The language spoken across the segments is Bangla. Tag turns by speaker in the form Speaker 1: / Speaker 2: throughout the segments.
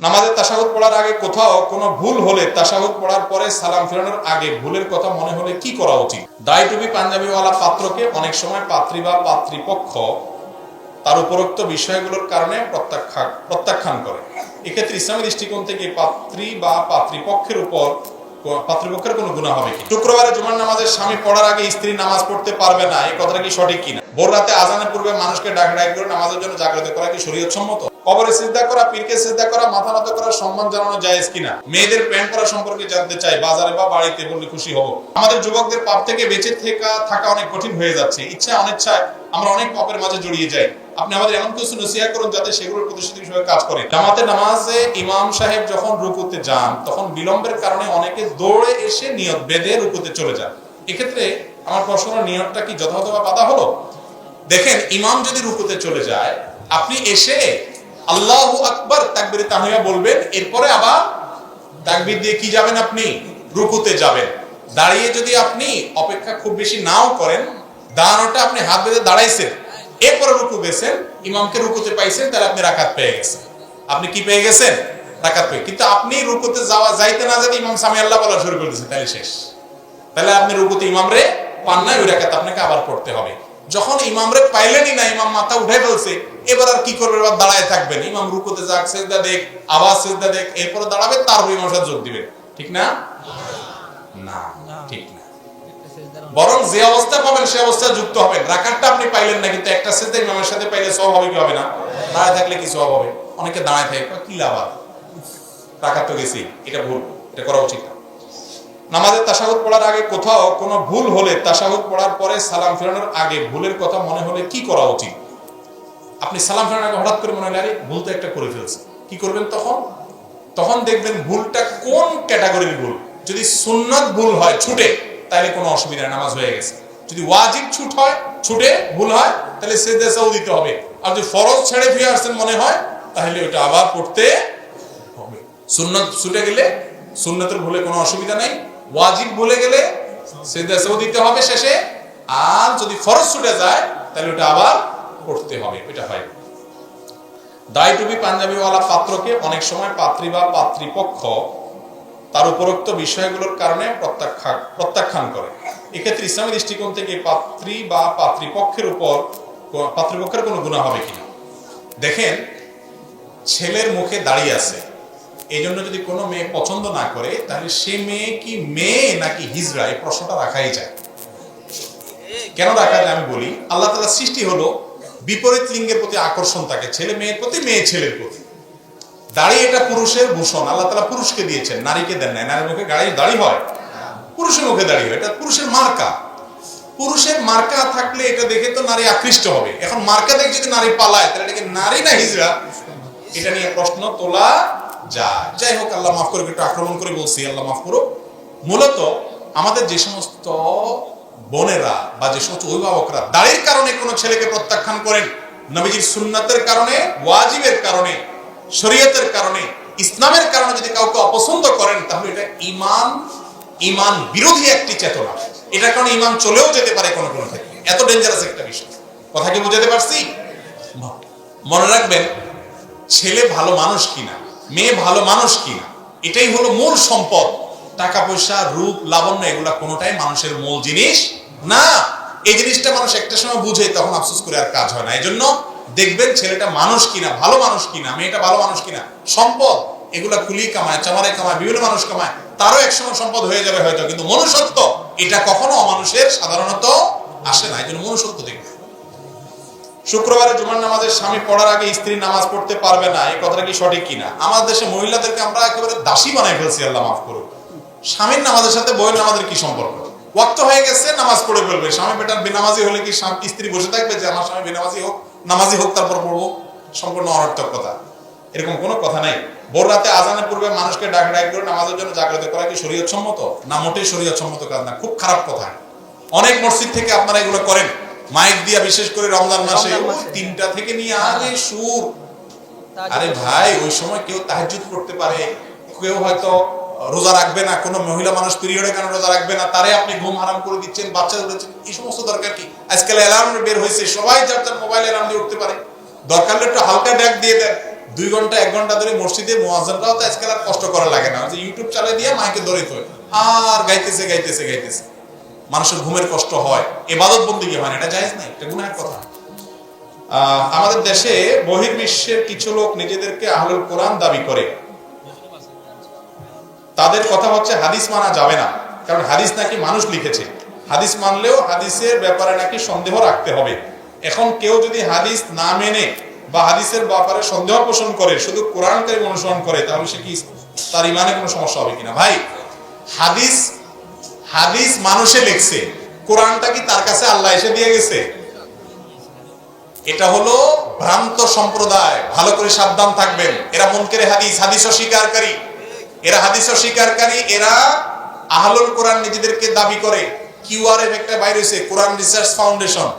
Speaker 1: নামাজের তাসাহুদ পড়ার আগে কোথাও কোনো ভুল হলে তাসাহুদ পড়ার পরে সালাম ফেরানোর আগে ভুলের কথা মনে হলে কি করা উচিত? দায় টুপি পাঞ্জাবিওয়ালা পাত্রকে অনেক সময় পাত্রী বা পাত্রীপক্ষ তার উপরোক্ত বিষয়গুলোর কারণে প্রত্যাখ্যান প্রত্যাখ্যান করে। এক্ষেত্রে ইসলামী দৃষ্টিকোণ থেকে পাত্রী বা পাত্রীপক্ষের উপর পাত্রীপক্ষের কোনো গুণা হবে কি? শুক্রবারে জুমার নামাজের স্বামী পড়ার আগে স্ত্রী নামাজ পড়তে পারবে না এই কথাটা কি সঠিক কিনা? ভোর রাতে আজানের পূর্বে মানুষকে ডাক ডাক করে নামাজের জন্য জাগ্রত করা কি শরীয়ত সম্মত কবরে সিদ্ধা করা, পীরকে সিদ্ধা করা, মাথা নত করা, সম্মান জানানো জায়েজ কিনা? মেয়েদের প্যান্ট পরা সম্পর্কে জানতে চাই, বাজারে বা বাড়িতে বললে খুশি হব। আমাদের যুবকদের পাপ থেকে বেঁচে থাকা থাকা অনেক কঠিন হয়ে যাচ্ছে। ইচ্ছা, অনিচ্ছায় আমরা অনেক পাপের মাঝে জড়িয়ে যাই। আপনি আমাদের এমন কিছু নসিহা করুন যাতে সেগুলোর প্রতিষ্ঠিত হিসেবে কাজ করে। জামাতে নামাজে ইমাম সাহেব যখন রুকুতে যান, তখন বিলম্বের কারণে অনেকে দৌড়ে এসে নিয়ত বেঁধে রুকুতে চলে যান। এক্ষেত্রে আমার প্রশ্ন নিয়তটা কি যথাযথভাবে বাধা হলো? দেখেন, ইমাম যদি রুকুতে চলে যায়, আপনি এসে আল্লাহ আকবর তাকবিরে তাহমিয়া বলবেন, এরপরে আবার তাকবির দিয়ে কি যাবেন আপনি? রুকুতে যাবেন। দাঁড়িয়ে যদি আপনি অপেক্ষা খুব বেশি নাও করেন, দাঁড়ানোটা আপনি হাত বেঁধে দাঁড়াইছেন, এরপরে রুকু গেছেন, ইমামকে রুকুতে পাইছেন, তাহলে আপনি রাকাত পেয়ে গেছেন। আপনি কি পেয়ে গেছেন? রাকাত পেয়ে। কিন্তু আপনি রুকুতে যাওয়া, যাইতে না যেতে ইমাম সামি আল্লাহ বলা শুরু করে দিয়েছেন, তাহলে শেষ। তাহলে আপনি রুকুতে ইমাম রে পান নাই, ওই রাকাত আপনাকে আবার পড়তে হবে। যখন ইমাম রে পাইলেনই না, ইমাম মাথা উঠে ফেলছে, এবার আর কি করবে? এবার দাঁড়ায় থাকবেন। ইমাম রুকুতে যাক, সেজদা দেখ আবার সেজদা দেখ, এরপরে দাঁড়াবে, তারপর ইমাম সাথে যোগ দিবেন ঠিক না? না, ঠিক না। বরং যে অবস্থা পাবেন, সে অবস্থা যুক্ত হবেন। রাকাতটা আপনি পাইলেন না, কিন্তু একটা সেজদা ইমামের সাথে পাইলে সব হবে না? দাঁড়ায় থাকলে কি সব হবে? অনেকে দাঁড়ায় থাকে কি লাভ? আর রাকাত তো গেছি এটা ভুল, এটা করা উচিত না। নামাজের তাসাহুদ পড়ার আগে কোথাও কোনো ভুল হলে তাসাহুদ পড়ার পরে সালাম ফেরানোর আগে ভুলের কথা মনে হলে কি করা উচিত? আপনি সালাম ফেরানোর আগে হঠাৎ করে মনে হলে ভুল তো একটা করে ফেলছে। কি করবেন তখন? তখন দেখবেন ভুলটা কোন ক্যাটাগরির ভুল? যদি সুন্নত ভুল হয়, ছুটে, তাহলে কোনো অসুবিধা নামাজ হয়ে গেছে। যদি ওয়াজিব ছুট হয়, ছুটে, ভুল হয়, তাহলে সে দেশাও দিতে হবে। আর যদি ফরজ ছেড়ে ফিরে আসছেন মনে হয়, তাহলে ওটা আবার পড়তে হবে। সুন্নত ছুটে গেলে সুন্নতের ভুলে কোনো অসুবিধা নাই। ওয়াজিব ভুলে গেলে সে দিতে হবে শেষে। আর যদি ফরজ ছুটে যায়, তাহলে ওটা আবার পড়তে হবে। এটা হয়। দায় টুপি পাঞ্জাবিওয়ালা পাত্রকে অনেক সময় পাত্রী বা পাত্রীপক্ষ তার উপরোক্ত বিষয়গুলোর কারণে প্রত্যাখ্যান প্রত্যাখ্যান করে। এক্ষেত্রে ইসলামী দৃষ্টিকোণ থেকে পাত্রী বা পাত্রীপক্ষের উপর পাত্রীপক্ষের কোনো গুণা হবে কিনা? দেখেন, ছেলের মুখে দাঁড়িয়ে আছে। এই জন্য যদি কোনো মেয়ে পছন্দ না করে, তাহলে সে মেয়ে কি মেয়ে নাকি হিজড়া এই প্রশ্নটা রাখাই যায়। কেন রাখা যায় আমি বলি, আল্লাহ তালা সৃষ্টি হলো বিপরীত লিঙ্গের প্রতি আকর্ষণ থাকে ছেলে মেয়ের প্রতি, মেয়ে ছেলের প্রতি। দাড়ি এটা পুরুষের ভূষণ, আল্লাহ তালা পুরুষকে দিয়েছেন, নারীকে দেন নাই। নারীর মুখে গাড়ি, দাড়ি হয়। পুরুষের মুখে দাড়ি হয়, এটা পুরুষের মার্কা। পুরুষের মার্কা থাকলে এটা দেখে তো নারী আকৃষ্ট হবে। এখন মার্কা দেখে যদি নারী পালায়, তাহলে এটাকে নারী না হিজড়া এটা নিয়ে প্রশ্ন তোলা যায় যাই হোক আল্লাহ মাফ করে একটু আক্রমণ করে বলছি, আল্লাহ মাফ করো মূলত আমাদের যে সমস্ত বোনেরা বা যে সমস্ত অভিভাবকরা, দাড়ির কারণে কোনো ছেলেকে প্রত্যাখ্যান করেন, নবীজির সুন্নাতের কারণে, ওয়াজিবের কারণে, শরীয়তের কারণে, ইসলামের কারণে যদি কাউকে অপছন্দ করেন, তাহলে এটা ইমান ইমান বিরোধী একটি চেতনা। এটার কারণে ইমান চলেও যেতে পারে কোনো কোনো ক্ষেত্রে। এত ডেঞ্জারাস একটা বিষয়। কথা কি বুঝাতে পারছি? মনে রাখবেন, ছেলে ভালো মানুষ কিনা? মেয়ে ভালো মানুষ কিনা? এটাই হলো মূল সম্পদ। টাকা, পয়সা, রূপ, লাবণ্য, এগুলা কোনোটাই মানুষের মূল জিনিস না। এই জিনিসটা মানুষ একটা সময় বুঝে, তখন আফসোস করে আর কাজ হয় না। এই জন্য দেখবেন ছেলেটা মানুষ কিনা, ভালো মানুষ কিনা, মেয়েটা ভালো মানুষ কিনা, সম্পদ, এগুলা খুলি কামায়, চামারে কামায়, বিভিন্ন মানুষ কামায়, তারও একসময় সম্পদ হয়ে যাবে হয়তো, কিন্তু মনুষ্যত্ব, এটা কখনো অমানুষের সাধারণত আসে না। এই জন্য মনুষ্যত্ব দেখবে শুক্রবারে জুমার নামাজের স্বামী পড়ার আগে স্ত্রী নামাজ পড়তে পারবে না, এই কথাটা কি সঠিক কিনা? আমাদের দেশে মহিলাদেরকে আমরা একেবারে দাসী বানাই ফেলছি, আল্লাহ মাফ করুক। স্বামীর নামাজের সাথে বইয়ের নামাজের কি সম্পর্ক? ওয়াক্ত হয়ে গেছে, নামাজ পড়ে ফেলবে। স্বামী বেটার বেনামাজি হলে কি স্ত্রী বসে থাকবে যে, আমার স্বামী বেনামাজি হোক, নামাজি হোক, তারপর পড়ব সম্পূর্ণ অনর্থক কথা। এরকম কোনো কথা নাই। ভোর রাতে আজানের পূর্বে মানুষকে ডাক ডাক করে নামাজের জন্য জাগ্রত করা কি শরীয়ত সম্মত না, মোটেই শরীয়ত সম্মত কাজ না, খুব খারাপ কথা। অনেক মসজিদ থেকে আপনারা এগুলো করেন। মাইক দিয়া বিশেষ করে রমজান মাসে তিনটা থেকে নিয়ে আরে সুর আরে ভাই ওই সময় কেউ তাহাজ্জুদ করতে পারে। কেউ হয়তো রোজা রাখবে না কোনো মহিলা মানুষ পিরিয়ডে কেন রোজা রাখবে না তারে আপনি ঘুম হারাম করে দিচ্ছেন বাচ্চা ধরেছেন এই সমস্ত দরকার কি? আজকাল অ্যালার্ম বের হয়েছে সবাই যার যার মোবাইল অ্যালার্ম দিয়ে উঠতে পারে। দরকার একটু হালকা ডাক দিয়ে দেন। দুই ঘণ্টা এক ঘণ্টা ধরে মসজিদে মোয়াজ্জানরাও তো আজকাল আর কষ্ট করা লাগে না। যে ইউটিউব চালিয়ে দিয়ে মাইকে ধরে তো আর গাইতেছে গাইতেছে গাইতেছে। মানুষের ঘুমের কষ্ট হয়, এবাদত বন্দিগি হয় না, এটা জায়েজ নাই, এটা গুনাহের কথা। আমাদের দেশে বহির্বিশ্বের কিছু লোক নিজেদেরকে আহলুল কোরআন দাবি করে। তাদের কথা হচ্ছে হাদিস মানা যাবে না, কারণ হাদিস নাকি মানুষ লিখেছে। হাদিস মানলেও হাদিসের ব্যাপারে নাকি সন্দেহ রাখতে হবে। এখন কেউ যদি হাদিস না মেনে বা হাদিসের ব্যাপারে সন্দেহ পোষণ করে, শুধু কোরআনকে অনুসরণ করে, তাহলে সে কি তার ইমানে কোনো সমস্যা হবে কিনা? ভাই, হাদিস হাদিস মানুষে লিখছে। কোরআনটা কি তার কাছে আল্লাহ এসে দিয়ে গেছে? এটা হলো ভ্রান্ত সম্প্রদায়। ভালো করে সাবধান থাকবেন। এরা মনকের হাদিস হাদিস অস্বীকারী। এরা হাদিস অস্বীকারী, এরা আহলুল কোরআন নিজেদেরকে দাবি করে। কিউআরএফ একটা বাইরে হয়েছে, কোরআন রিসার্চ ফাউন্ডেশন।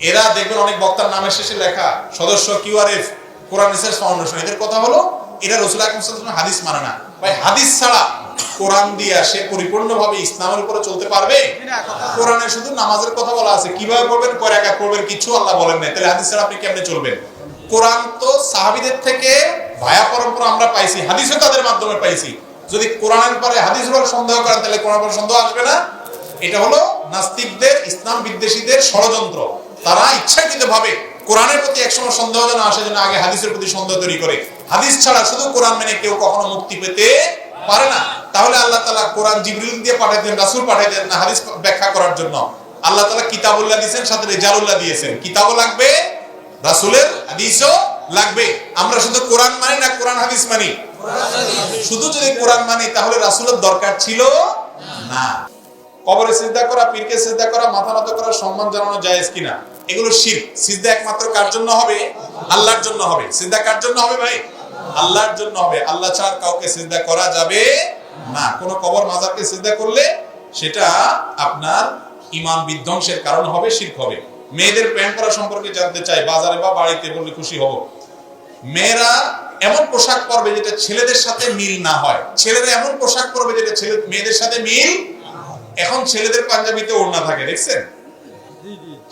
Speaker 1: এরা দেখবেন অনেক বক্তার নামের শেষে লেখা, সদস্য কিউআরএফ, কোরআন রিসার্চ ফাউন্ডেশন। এদের কথা হলো, এরা রসুল আকরম হাদিস মানে না। ভাই, হাদিস ছাড়া কোরআন দিয়ে সে পরিপূর্ণভাবে ইসলামের উপরে চলতে পারবে? কোরআনে শুধু নামাজের কথা বলা আছে। কীভাবে পড়বেন? কয় রাকাত পড়বেন? কিছু আল্লাহ বলেন নাই। তাহলে হাদিস আপনি কেমনে চলবেন? কোরআন তো সাহাবীদের থেকে ভায়া পরম্পরা আমরা পাইছি, হাদিসও তাদের মাধ্যমে পাইছি। যদি কোরআনের পরে হাদিস উপর সন্দেহ করেন, তাহলে কোরআন পর সন্দেহ আসবে না। এটা হলো নাস্তিকদের, ইসলাম বিদ্বেষীদের ষড়যন্ত্র। তারা ইচ্ছাকৃত ভাবে কোরআনের প্রতি একসময় সন্দেহ যেন আসে, যেন আগে হাদিসের প্রতি সন্দেহ তৈরি করে। হাদিস ছাড়া শুধু কোরআন মেনে কেউ কখনো মুক্তি পেতে পারে না। তাহলে আল্লাহ তালা কোরআন জিবরিল দিয়ে পাঠাইতেন, রাসূল পাঠাইতেন, না হাদিস ব্যাখ্যা করার জন্য। আল্লাহ তালা কিতাবুল্লাহ দিয়েছেন, সাথে রেজালুল্লাহ দিয়েছেন। কিতাবও লাগবে, রাসূলের হাদিসও লাগবে। আমরা শুধু কোরআন মানি না কোরআন হাদিস মানি? শুধু যদি কোরআন মানি, তাহলে রাসূলের দরকার ছিল না। কবরে সিজদা করা, পীরকে সিজদা করা, মাথা নত করা, সম্মান জানানো জায়েজ কিনা? এগুলো শিরক। সিজদা একমাত্র কার জন্য হবে? আল্লাহর জন্য হবে। সিজদা কার জন্য হবে ভাই? আল্লাহর জন্য হবে। আল্লাহ ছাড়া কাউকে সিজদা করা যাবে না। কোন কবর মাজারকে সিজদা করলে সেটা আপনার ইমান বিধ্বংসের কারণ হবে, শিরক হবে। মেয়েদের প্যান্ট পরা সম্পর্কে জানতে চাই। বাজারে বা বাড়িতে বললে খুশি হব। মেয়েরা এমন পোশাক পরবে যেটা ছেলেদের সাথে মিল না হয়। ছেলেরা এমন পোশাক পরবে যেটা ছেলে, মেয়েদের সাথে মিল এখন ছেলেদের পাঞ্জাবিতে ওড়না থাকে, দেখছেন?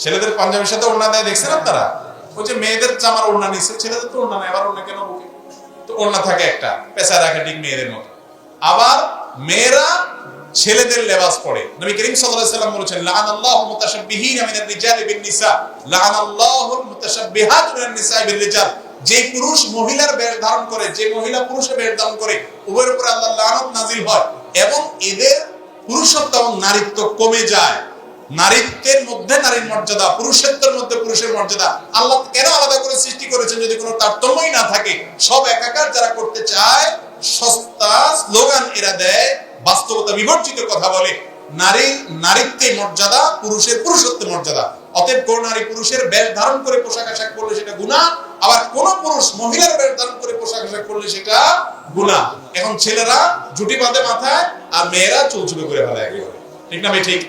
Speaker 1: ছেলেদের পাঞ্জাবির সাথে ওড়না দেয়, দেখছেন আপনারা? ওই যে মেয়েদের জামার ওড়না নিচ্ছে, ছেলেদের তো ওড়না নেই, আবার ওড়না কেন বুকে? ওড়না থাকে একটা পেশা রাখে ঠিক মেয়েদের মতো। আবার মেয়েরা ছেলেদের লেবাস পরে নবী করিম সাল্লাল্লাহু আলাইহি বলেছেন লাআনাল্লাহু মুতাশাব্বিহিনা মিনার রিজালি বিন নিসা। লাআনাল্লাহু মুতাশাব্বিহাত মিনান নিসা বিল রিজাল। যে পুরুষ মহিলার বেশ ধারণ করে, যে মহিলা পুরুষের বেশ ধারণ করে, উভয়ের উপরে আল্লাহ লানত নাজিল হয় এবং এদের পুরুষত্ব এবং নারীত্ব কমে যায়। নারীত্বের মধ্যে নারীর মর্যাদা, পুরুষত্বের মধ্যে পুরুষের মর্যাদা। আল্লাহ কেন আলাদা করে সৃষ্টি করেছেন যদি কোনো তারতম্যই না থাকে? সব একাকার যারা করতে চায়, সস্তা স্লোগান এরা দেয়, বাস্তবতা বিবর্জিত কথা বলে। নারী, নারীত্বে মর্যাদা, পুরুষের পুরুষত্ব মর্যাদা। অতএব কোন নারী পুরুষের বেশ ধারণ করে পোশাক আশাক করলে সেটা গুণা আবার কোন পুরুষ মহিলার বেশ ধারণ করে পোশাক আশাক করলে সেটা গুণা এখন ছেলেরা জুটি বাঁধে মাথায় আর মেয়েরা চুল চুলে করে ফেলে একেবারে। ঠিক না ভাই, ঠিক?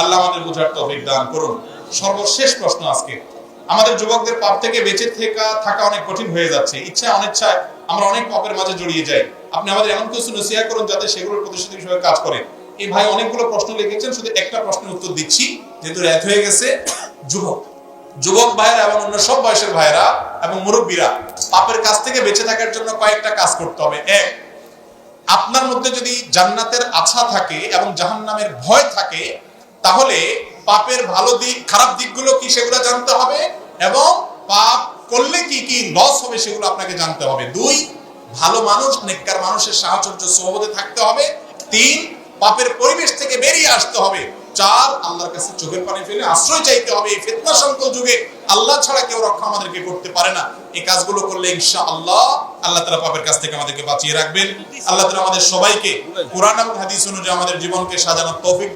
Speaker 1: আল্লাহ আমাদের বুঝার তৌফিক দান করুন। সর্বশেষ প্রশ্ন আজকে। আমাদের যুবকদের পাপ থেকে বেঁচে থাকা থাকা অনেক কঠিন হয়ে যাচ্ছে। ইচ্ছা, অনিচ্ছায় আমরা অনেক পাপের মাঝে জড়িয়ে যাই। আপনি আমাদের এমন কিছু নসিহা করুন যাতে সেগুলোর প্রতিশ্রুতি হিসেবে কাজ করে। এই ভাই অনেকগুলো প্রশ্ন লিখেছেন, শুধু একটা প্রশ্নের উত্তর দিচ্ছি, যেহেতু রাত হয়ে গেছে। যুবক যুবক ভাইয়েরা এবং অন্য সব বয়সের ভাইয়েরা এবং মুরব্বীরা, পাপের কাছ থেকে বেঁচে থাকার জন্য কয়েকটা কাজ করতে হবে। এক, আপনার মধ্যে যদি জান্নাতের আশা থাকে এবং জাহান্নামের ভয় থাকে তাহলে পাপের ভালো দিক, খারাপ দিকগুলো কি সেগুলো জানতে হবে এবং পাপ করলে কি কি লস হবে সেগুলো আপনাকে জানতে হবে। দুই, ভালো মানুষ, নেককার মানুষের সাহচর্য সহবতে থাকতে হবে। তিন, পাপের পরিবেশ থেকে বেরিয়ে আসতে হবে। চার, আল্লাহর কাছে চোখের পানি ফেলে আশ্রয় চাইতে হবে। এই ফিতনা সংকল যুগে আল্লাহ ছাড়া কেউ রক্ষা আমাদেরকে করতে পারে না। এই কাজগুলো করলে ইনশাআল্লাহ আল্লাহ তাআলা পাপের কাছ থেকে আমাদেরকে বাঁচিয়ে রাখবেন। আল্লাহ তাআলা আমাদের সবাইকে কোরআন হাদিস অনুযায়ী আমাদের জীবনকে সাজানোর তৌফিক